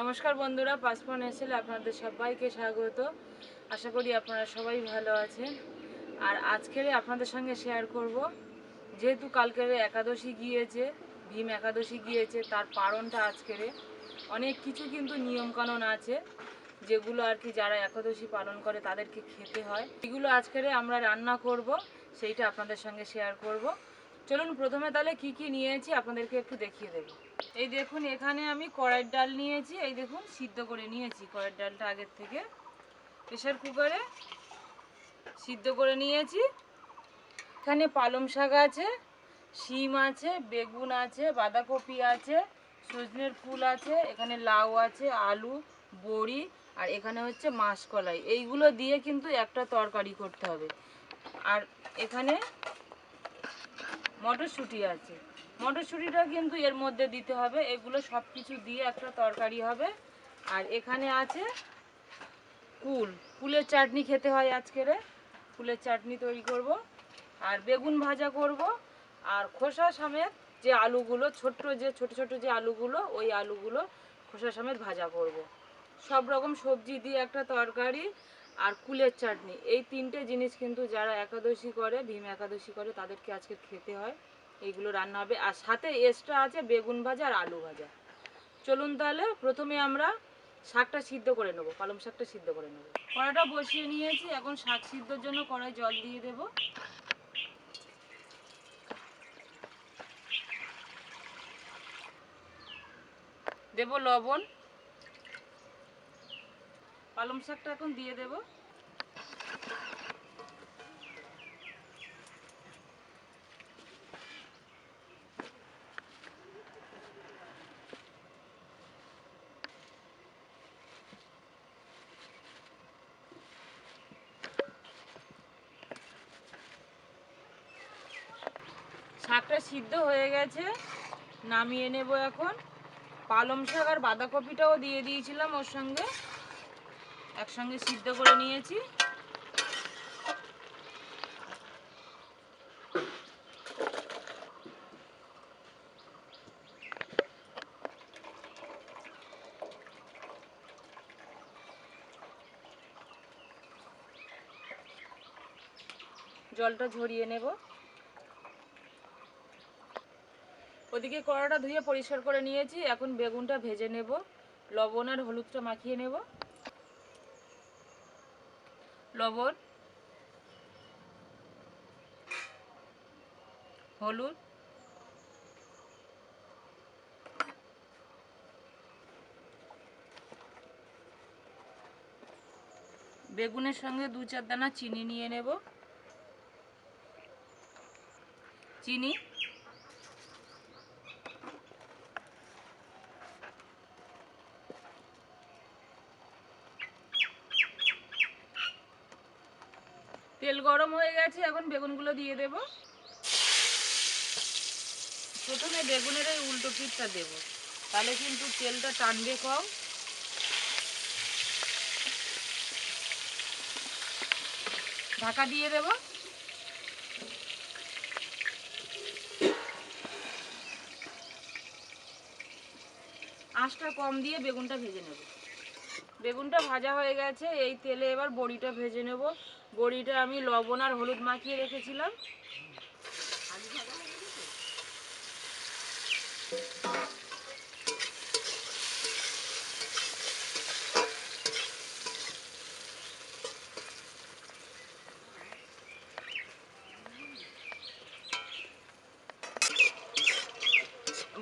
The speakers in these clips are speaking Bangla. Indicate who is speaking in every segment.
Speaker 1: নমস্কার বন্ধুরা পাসপন এসেল আপনাদের সবাইকে স্বাগত। আশা করি আপনারা সবাই ভালো আছেন। আর আজকের আপনাদের সঙ্গে শেয়ার করব, যেহেতু কালকের একাদশী গিয়েছে, ভীম একাদশী গিয়েছে, তার পালনটা আজকের। অনেক কিছু কিন্তু নিয়মকানুন আছে, যেগুলো আর কি যারা একাদশী পালন করে তাদেরকে খেতে হয়। এগুলো আজকের আমরা রান্না করব, সেইটা আপনাদের সঙ্গে শেয়ার করব। চলুন প্রথমে তাহলে কি কি নিয়েছি আপনাদেরকে একটু দেখিয়ে দেবো। এই দেখুন, এখানে আমি কড়াইয়ের ডাল নিয়েছি। এই দেখুন, সিদ্ধ করে নিয়েছি কড়াইয়ের ডালটা আগের থেকে। প্রেশার কুকারে সিদ্ধ করে নিয়েছি। এখানে পালং শাক আছে, শিম আছে, বেগুন আছে, বাঁধাকপি আছে, সজনের ফুল আছে, এখানে লাউ আছে, আলু, বড়ি, আর এখানে হচ্ছে মাসকলাই। এইগুলো দিয়ে কিন্তু একটা তরকারি করতে হবে। আর এখানে মটরশুঁটি আছে। মটরশুঁটিটা কিন্তু এর মধ্যে দিতে হবে। এগুলো সব কিছু দিয়ে একটা তরকারি হবে। আর এখানে আছে কুল। কুলের চাটনি খেতে হয় আজকের কুলের চাটনি তৈরি করব। আর বেগুন ভাজা করব। আর খোসা সমেত যে আলুগুলো, ছোট্ট যে, ছোট ছোট যে আলুগুলো, ওই আলুগুলো খোসা সমেত ভাজা করব। সব রকম সবজি দিয়ে একটা তরকারি আর কুলের চাটনি। এই তিনটে জিনিস কিন্তু যারা একাদশী করে, ভীম একাদশী করে, তাদেরকে আজকে খেতে হয়। এইগুলো রান্না হবে। আর সাথে এক্সট্রা আছে বেগুন ভাজা আর আলু ভাজা। চলুন তাহলে, প্রথমে আমরা শাকটা সিদ্ধ করে নেব, পালং শাকটা সিদ্ধ করে নেব। কড়াটা বসিয়ে নিয়েছি, এখন শাক সিদ্ধর জন্য কড়াই জল দিয়ে দেব। দেব লবণ। পালং শাকটা এখন দিয়ে দেব। শাকটা সিদ্ধ হয়ে গেছে, নামিয়ে নেব এখন। পালং শাক আর বাঁধাকপিটাও দিয়ে দিয়েছিলাম ওর সঙ্গে। একসঙ্গে সিদ্ধ করে নিয়েছি। জলটা ঝরিয়ে নেব। ওদিকে কড়াটা ধুয়ে পরিষ্কার করে নিয়েছি। এখন বেগুনটা ভেজে নেব। লবণ আর হলুদটা মাখিয়ে নেব। লবণ, হলুদ, বেগুনের সঙ্গে দু চার দানা চিনি নিয়ে নেব। চিনি তেল গরম হয়ে গেছে, এখন বেগুনগুলো দিয়ে দেব। প্রথমে বেগুনের এই উল্টো পিঠটা দেব। তাহলে কিন্তু তেলটা টানবে কম। ঢাকা দিয়ে দেব। আঁচটা কম দিয়ে বেগুনটা ভেজে নেব। বেগুনটা ভাজা হয়ে গেছে, এই তেলে এবার বড়িটা ভেজে নেব। বড়িটা আমি লবণ আর হলুদ মাখিয়ে রেখেছিলাম।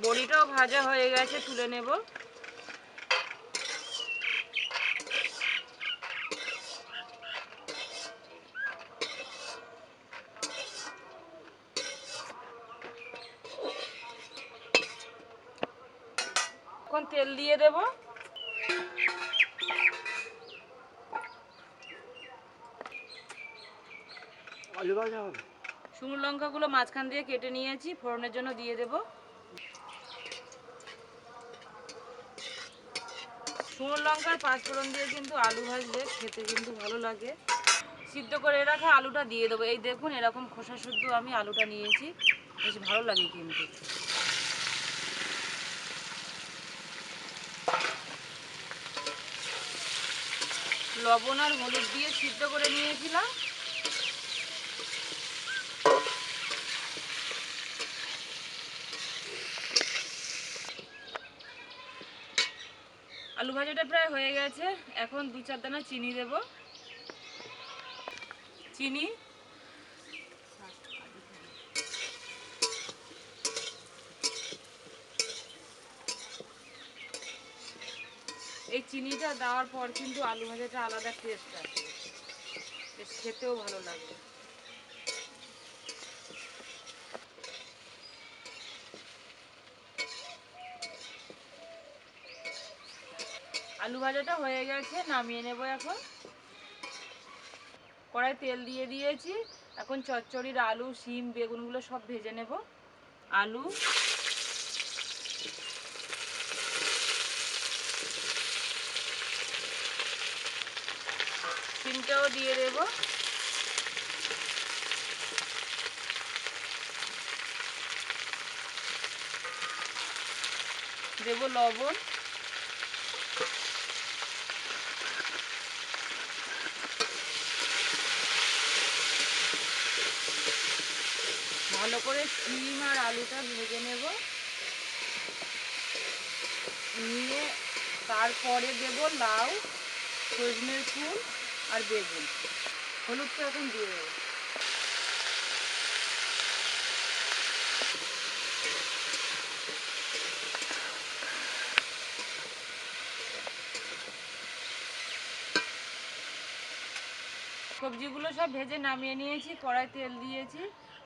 Speaker 1: বড়িটাও ভাজা হয়ে গেছে তুলে নেব। এখন তেল দিয়ে দেব? শুকনো লঙ্কাগুলো মাঝখান দিয়ে কেটে নিয়েছি ফোড়নের জন্য দিয়ে দেব। শুকনো লঙ্কার পাঁচফোড়ন দিয়ে কিন্তু আলু ভাজলে খেতে কিন্তু ভালো লাগে। সিদ্ধ করে রাখা আলুটা দিয়ে দেবো। এই দেখুন এরকম খোসা শুদ্ধ আমি আলুটা নিয়েছি। বেশ ভালো লাগে কিন্তু। লবণ আর হলুদ দিয়ে সিদ্ধ করে নিয়েছিলাম। আলু ভাজাটা প্রায় হয়ে গেছে। এখন দু চার দানা চিনি দেব। চিনি চিনিটা দেওয়ার পর কিন্তু আলু ভাজাটা আলাদা টেস্ট আছে খেতেও ভালো লাগে। আলু ভাজাটা হয়ে গেছে, নামিয়ে নেব এখন। কড়াই তেল দিয়ে দিয়েছি। এখন চচ্চড়ির আলু, শিম, বেগুনগুলো সব ভেজে নেব। আলু শিমটাও দিয়ে দেব। দেব লবণ। ভালো করে শিম আর আলুটা ভেজে নেব। নিয়ে তারপরে দেব লাউ, সজনের ফুল। আর বেগুন। হলুদটা এখন দিয়ে দেবো। সবজিগুলো সব ভেজে নামিয়ে নিয়েছি, কড়াই তেল দিয়েছি,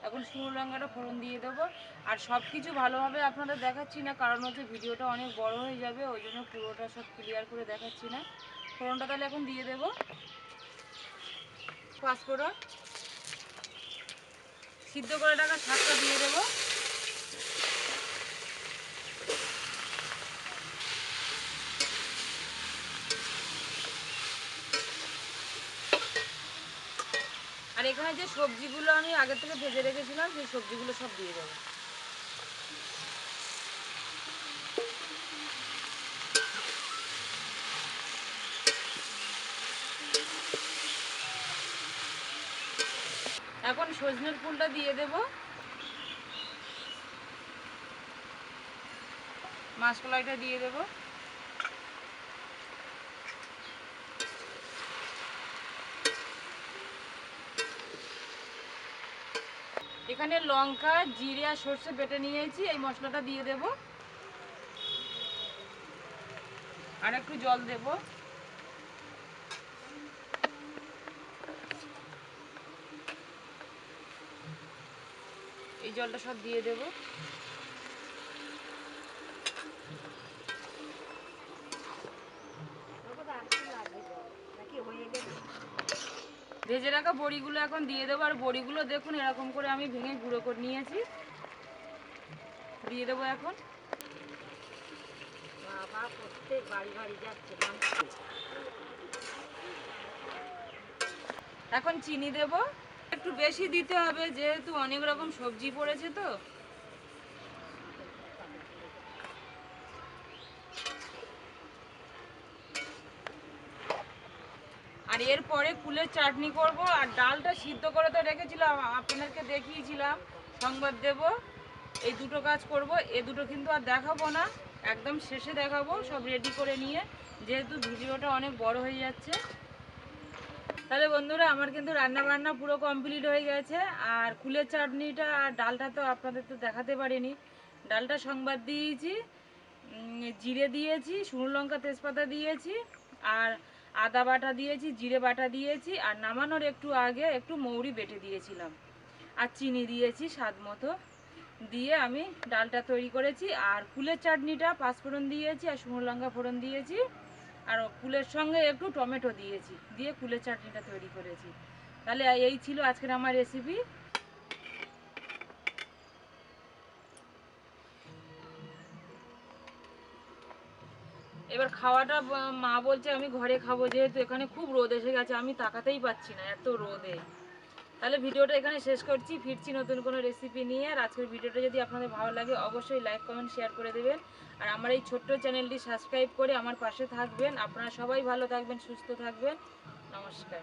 Speaker 1: এখন শুকনো লঙ্কাটা ফোড়ন দিয়ে দেবো। আর সব কিছু ভালোভাবে আপনাদের দেখাচ্ছি না, কারণ হচ্ছে ভিডিওটা অনেক বড় হয়ে যাবে, ওই জন্য পুরোটা সব ক্লিয়ার করে দেখাচ্ছি না। ফোড়নটা তাহলে এখন দিয়ে দেবো। পাঁচফোড়ন সিদ্ধ করে টাকা শাকটা দিয়ে দেবো। আর এখানে যে সবজিগুলো আমি আগে থেকে ভেজে রেখেছিলাম, সেই সবজিগুলো সব দিয়ে দেবো। এখন সজনের ফুলটা দিয়ে দেব। মাসকলাইটা দিয়ে দেব। এখানে লঙ্কা, জিরে আর সর্ষে বেটে নিয়েছি, এই মশলাটা দিয়ে দেব। আর একটু জল দেব। জলটা সব দিয়ে দেব। ভেজে রাখা বড়িগুলো এখন দিয়ে দেবো আর বড়িগুলো দেখুন এরকম করে আমি ভেঙে গুঁড়ো করে নিয়েছি। দিয়ে দেবো এখন। এখন চিনি দেব। একটু বেশি দিতে হবে, যেহেতু অনেক রকম সবজি পড়েছে তো। আর এরপরে কুলের চাটনি করব, আর ডালটা সিদ্ধ করে তো রেখেছিলাম, আপনাদেরকে দেখিয়েছিলাম, সংবাদ দেব। এই দুটো কাজ করব, এ দুটো কিন্তু আর দেখাবো না, একদম শেষে দেখাবো, সব রেডি করে নিয়ে, যেহেতু ভিডিওটা অনেক বড় হয়ে যাচ্ছে। তাহলে বন্ধুরা, আমার কিন্তু রান্না বান্না পুরো কমপ্লিট হয়ে গেছে। আর কুলের চাটনিটা আর ডালটা তো আপনাদের তো দেখাতে পারিনি। ডালটা সংবাদ দিয়েছি জিরে দিয়েছি, শুকনো লঙ্কা তেজপাতা দিয়েছি, আর আদা বাটা দিয়েছি, জিরে বাটা দিয়েছি, আর নামানোর একটু আগে একটু মৌরি বেটে দিয়েছিলাম। আর চিনি দিয়েছি স্বাদ মতো। দিয়ে আমি ডালটা তৈরি করেছি, আর ফুলের চাটনিটা পাঁচফোড়ন দিয়েছি, আর শুকনো লঙ্কা ফোড়ন দিয়েছি। আর কুলের সঙ্গে একটু টমেটো দিয়েছি, দিয়ে কুলের চাটনিটা তৈরি করেছি। তাহলে এই ছিল আজকের আমার রেসিপি এবার খাওয়াটা মা বলছে, আমি ঘরে খাব, যেহেতু এখানে খুব রোদ এসে গেছে, আমি তাকাতেই পাচ্ছি না, এত রোদে। তাহলে ভিডিওটা এখানে শেষ করছি। ফিরছি নতুন কোনো রেসিপি নিয়ে। আর আজকের ভিডিওটা যদি আপনাদের ভালো লাগে, অবশ্যই লাইক কমেন্ট শেয়ার করে দেবেন। আর আমার এই ছোট্ট চ্যানেলটি সাবস্ক্রাইব করে আমার পাশে থাকবেন। আপনারা সবাই ভালো থাকবেন, সুস্থ থাকবেন। নমস্কার।